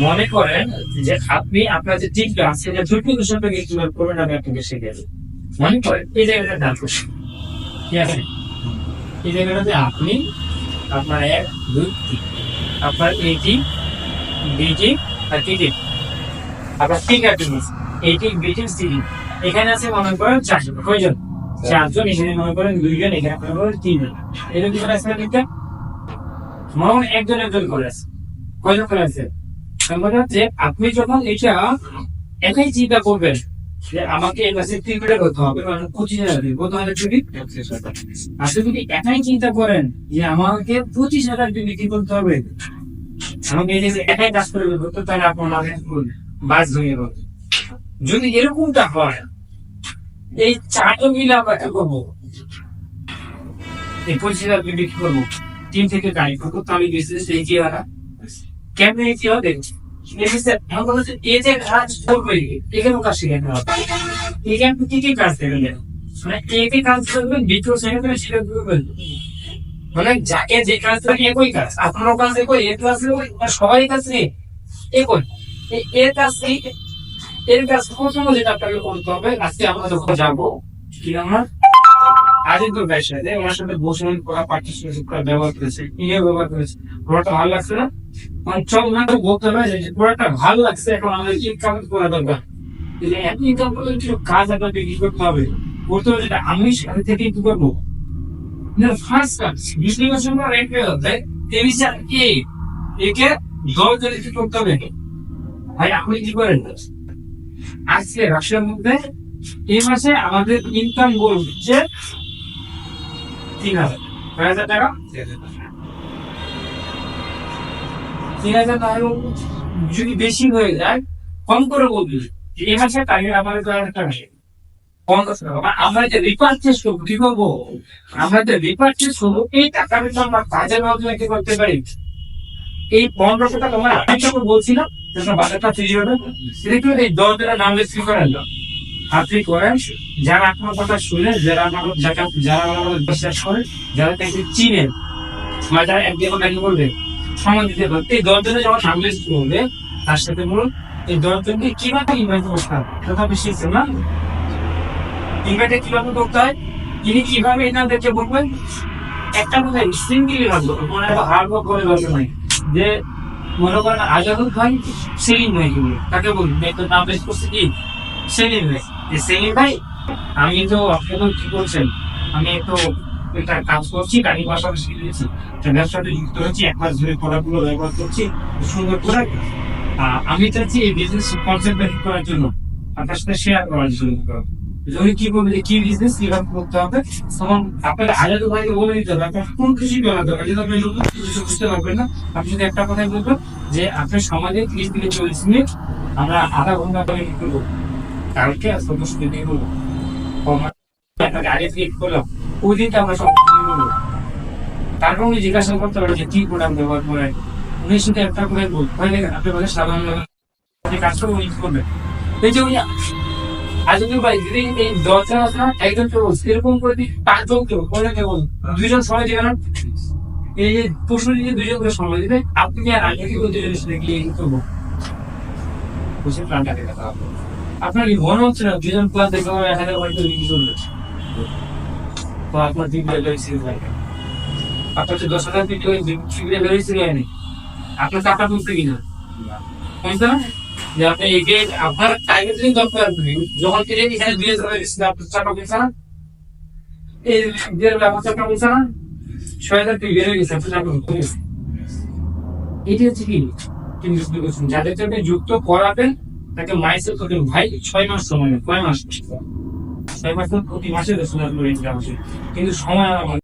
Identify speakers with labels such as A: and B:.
A: মনে করেন যে আপনি আপনার যে টিকটা আছে, যে দুর্নীতি সম্পর্কে কীভাবে করবেন, আমি আপনাকে শিখে দেবো। মনে করেন, এই জায়গাটা ডান করছি ঠিক আছে? এই জায়গাটাতে আপনি আপনার এক, দুই, তিন। আপনার এইটি বিটি আর টিটি আপনার তিন ঠিক আছে। এইটি বিটি সিটি এখানে আছে মনে করেন চারজন। কয়জন? চারজন। এখানে মনে করেন দুইজন, এখানে মনে করেন তিনজন। এরকম করে আছে মনে করেন একজন একজন করে আছে। কয়জন করে আছে? আপনি যখন এটা একাই চিন্তা করবেন আমাকে করতে হবে। মানে পঁচিশ হাজার হাজার চুরি আপনি যদি একাই চিন্তা করেন যে আমাকে পঁচিশ হাজার বিক্রি করতে হবে, আমাকে এই একাই কাজ করে তাহলে আপনার বাস ভেঙে যাবে যদি এরকমটা হয়, এই চারজন মিলে আমরা কি করব? এই পঁচিশ হাজার বিক্রি করব। তিন থেকে গাড়ি করব তাহলে এই যে ওরা কেমনে এই যে হবে এই যে কাজ করবে এখানে কাজ শিখে নেওয়া এখানে কি কি কাজ দেবেন মানে একে কাজ করবেন দ্বিতীয় সেকেন্ডে সেটা করবেন মানে যাকে যে কাজ করে একই কাজ। আপনারও কাজ একই, এর কাজ একই সবাই কাজ একই। এর কাজ এর কাজ প্রথম যেটা আপনাকে করতে হবে, আজকে আমরা যখন যাব, কি আমার আজিদুর ভাইয়ের সাথে ওনার সাথে বসে করা পার্টিসিপেট করা ব্যবহার করেছে ইয়ে ব্যবহার করেছে, পুরোটা ভালো লাগছে না? মানে চল বলতে হবে যে পুরোটা ভালো লাগছে, এখন আমাদের ইনকাম করা দরকার? এত ইনকাম করলে কিছু কাজ আপনাকে কি করতে হবে? করতে হবে যেটা আমি সাথে থেকে কি করব? ফার্স্ট কাজ বিশ্লেষণ করা হবে এই বিচার কি? একে দল করে কি করতে হবে? ভাই, আপনি কি করেন? আজকে রাশিয়ার মধ্যে এই মাসে আমাদের ইনকাম গোল হচ্ছে তিন হাজার কয় হাজার টাকা। তিন হাজার টাকা যদি বেশি হয়ে যায় কম করে বলবি যে এই মাসে টাকা আমাদের হাজার মানে আমরা যে রিপার্চেস করব কি করব? আমরা যে রিপার্চেস করব এই টাকার ভিতরে আমরা কাজের মাধ্যমে কি করতে পারি? এই পনেরোশো টাকা আমরা আমি যখন বলছিলাম বাজারটা তৈরি হবে সেটা কিন্তু এই দশ দিনের নাম করেন না আপনি করেন, যারা আপনার কথা শুনে, যারা আমার যারা যারা আমাদের বিশ্বাস করে, যারা তাকে চিনেন, বা যারা একদিন নাকি বলবে সময় দিতে পারবে এই দশ দিনে যখন লিস্ট করবে তার সাথে বলুন, এই দশ দিনকে কীভাবে ইনভাইট করতে হবে কথা শিখছেন না? ইনভাইটে কীভাবে করতে হয়? তিনি কীভাবে এনাদেরকে বলবেন? একটা কথা সিঙ্গেলি রাখব কোনো একটা হার্ড ওয়ার্ক করে দরকার নাই। যে মনে করেন আজাদুল ভাই সেলিম ভাই তাকে বলুন তো নাম বেশ করছে কি? সেলিম ভাই সেলিম ভাই আমি তো আপনি তো কি করছেন আমি তো একটা কাজ করছি শিখেছি ব্যবসাতে যুক্ত এক মাস ধরে প্রোডাক্টগুলো ব্যবহার করছি সুন্দর আহ, আমি চাচ্ছি এই বিজনেস করার জন্য আপনার সাথে শেয়ার করার জন্য। যদি কি বলবে কি বিজনেস কীভাবে করতে হবে তখন আপনার আজাদ ভাইকে বলে দিতে হবে আপনার কোন কিছু বলা দরকার? যদি আপনি নতুন কিছু বুঝতে পারবেন না আপনি শুধু একটা কথাই বলবেন যে আপনার সমাজে ত্রিশ থেকে চল্লিশ মিনিট আমরা আধা ঘণ্টা করে করব? কালকে তারপর জিজ্ঞাসা করতে পারেন যে, কি প্রোডাক্ট ব্যবহার করে উনি শুধু একটা করে বলতে হয় আপনি বলে সাধারণ আপনি কাজ করে উনি করবেন। এই যে উনি আজকে ভাই, যদি এই দশজন একজন কেউ এরকম করে দিই পাঁচজন কেউ করে কেউ দুইজন সময় দিবে এই যে দুইজন করে সময় দিবে, আপনি আর আগে কি দুজন কি করব? বুঝে দেখা হবে আপনার কি মনে হচ্ছে না দুজন প্ল্যান দেখে আমার এক হাজার বাড়িতে বিক্রি করবে তো আপনার আপনার তো দশ হাজার হয়নি? আপনার টাকা তুলতে কিনা? বুঝতে না যে আপনি এই আপনার টাইমের জন্য দরকার নেই, যখন কিনে এখানে দুই হাজার দিচ্ছেন আপনার টাকা না? এই দেড় লাখ টাকা না? ছয় হাজার টাকা বেড়ে গেছে, আপনার টাকা এটি হচ্ছে কি? কিন্তু যাদের যুক্ত করাবেন তাকে মাইসেল করবেন ভাই, ছয় মাস সময় কয় মাস ছয় মাস প্রতি মাসে দশ হাজার করে ইনকাম আসে। কিন্তু সময় আমার